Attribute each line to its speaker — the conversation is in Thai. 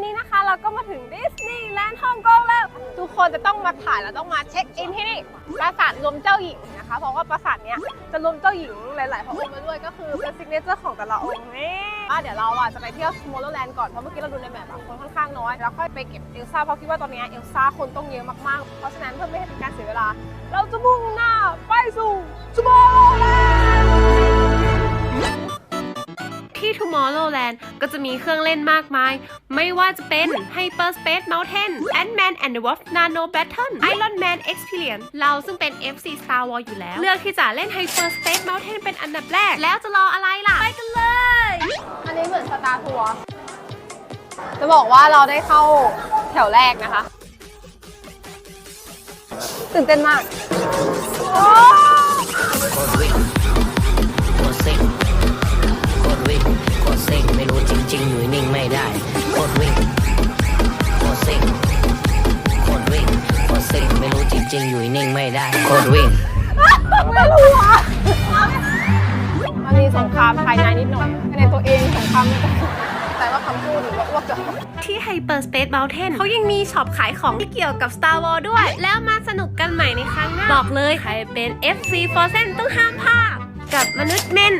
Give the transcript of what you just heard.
Speaker 1: อนนี้นะคะเราก็มาถึงดิสนีย์แลนด์ฮ่องกงแล้ว ทุกคนจะต้องมาถ่ายแล้วต้องมาเช็คอินที่นี่ปราสาทรวมเจ้าหญิงนะคะ เพราะว่าปราสาทเนี้ยจะรวมเจ้าหญิงหลายๆพระองค์มาด้วยก็คือเป็นซิกเนเจอร์ของแต่ละองค์นี่อะเดี๋ยวเราอะจะไปเที่ยวสโมลแลนด์ก่อนเพราะเมื่อกี้เราดูในแบบคนค่อนข้างน้อยแล้วค่อยไปเก็บเอลซ่าเพราะคิดว่าตอนนี้เอลซ่าคนต้องเยอะมากๆ เพราะฉะนั้นเพื่อไม่ให้เป็นการเสียเวลา เราจะมุ่งหน้าไปสู่
Speaker 2: Tomorrowland ก็จะมีเครื่องเล่นมากมาย ไม่ว่าจะเป็น Hyperspace Mountain Ant-Man and the Wasp Nano Battle Iron Man Experience เราซึ่งเป็น FC Star Wars อยู่แล้ว เลือกที่จะเล่น Hyperspace Mountain เป็นอันดับแรก แล้วจะรออะไรล่ะ ไปกันเลย
Speaker 1: อันนี้เหมือนสตาร์ทัวร์จะบอกว่าเราได้เข้าแถวแรกนะคะ ตื่นเต้นมาก
Speaker 3: ไม่ได้โคตรวิ่งโคตรซิ่งโคตรวิ่งโคตรซิ่งไม่รู้จริงๆอยู่นิ่งไม่ได้โคตรวิ่ง
Speaker 1: ไม่รู้อะมันมีสงครามภายในนิดหน่อยภายในตัวเองสงครามในตัวแต่ว่าคำพูดหรือว่าอ้วกจะ
Speaker 2: ที่ Hyperspace Mountain เขายังมีช็อปขายของที่เกี่ยวกับ Star Wars ด้วย แล้วมาสนุกกันใหม่ในครั้งหน้า บอกเลย ใครเป็น FC Frozen ต้องห้ามพลาดกับมนุษย์เมน